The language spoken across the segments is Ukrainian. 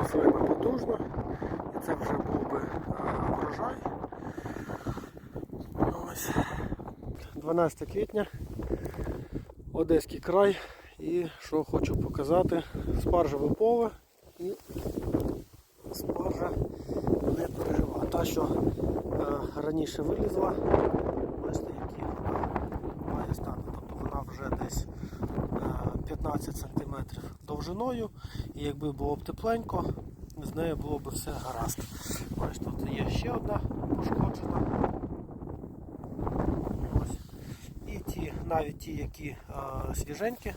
рослина потужна, і це вже був би е, врожай. Ось. 12 квітня, Одеський край. І що хочу показати, спаржеве поле і спаржа не пережива. Та, що е, раніше вилізла, бачите, які має стати. Тобто вона вже десь е, 15 см довжиною, і якби було б тепленько, з нею було б все гаразд. Бачите, тут є ще одна пошкоджена. Ось. І ті, навіть ті, які е, свіженькі,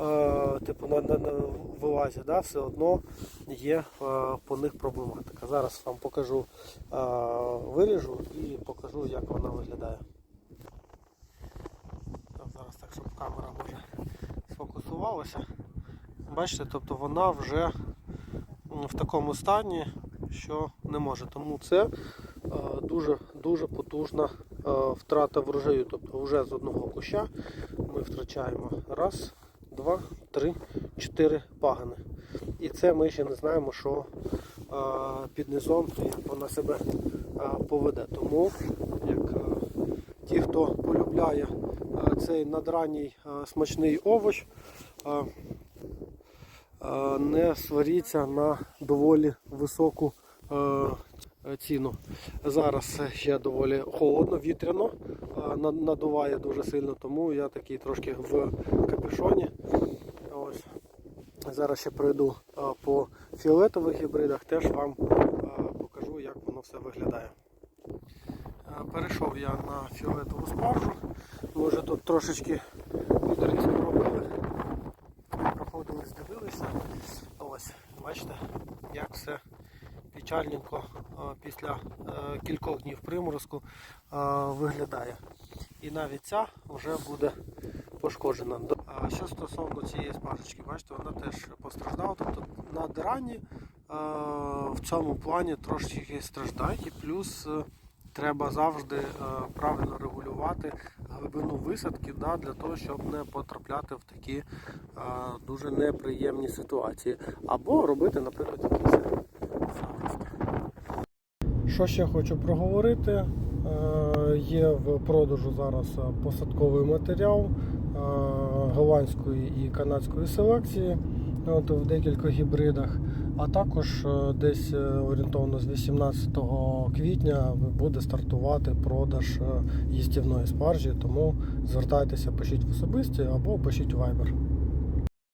е, типу на, на, на вилазі, да, все одно є е, по них проблематика. Зараз вам покажу, е, виріжу і покажу, як вона виглядає. Зараз так, щоб камера може. Бачите, тобто вона вже в такому стані, що не може. Тому це е, дуже дуже потужна е, втрата врожаю. Тобто вже з одного куща ми втрачаємо раз, два, три, чотири пагани. І це ми ще не знаємо, що е, під низом, як вона себе е, поведе. Тому як ті, хто полюбляє цей надранній е, смачний овоч, не сваріться на доволі високу ціну. Зараз ще доволі холодно, вітряно, надуває дуже сильно, тому я такий трошки в капюшоні. Ось. Зараз ще пройду по фіолетових гібридах, теж вам покажу, як воно все виглядає. Перейшов я на фіолетову спаржу. Ми вже тут трошечки підрізку робили. Проходились, дивилися. Ось, бачите, як все печальненько е, після е, кількох днів приморозку е, виглядає. І навіть ця вже буде пошкоджена. А що стосовно цієї спаржечки, бачите, вона теж постраждала. Тобто на дирані е, в цьому плані трошки страждають, і плюс треба завжди правильно регулювати глибину висадки да, для того, щоб не потрапляти в такі дуже неприємні ситуації. Або робити, наприклад, якісь. Що ще хочу проговорити? Е, Є в продажу зараз е, посадковий матеріал е, голландської і канадської селекції от, в декількох гібридах. А також десь орієнтовно з 18 квітня буде стартувати продаж їстівної спаржі, тому звертайтеся, пишіть в особисті або пишіть в Viber.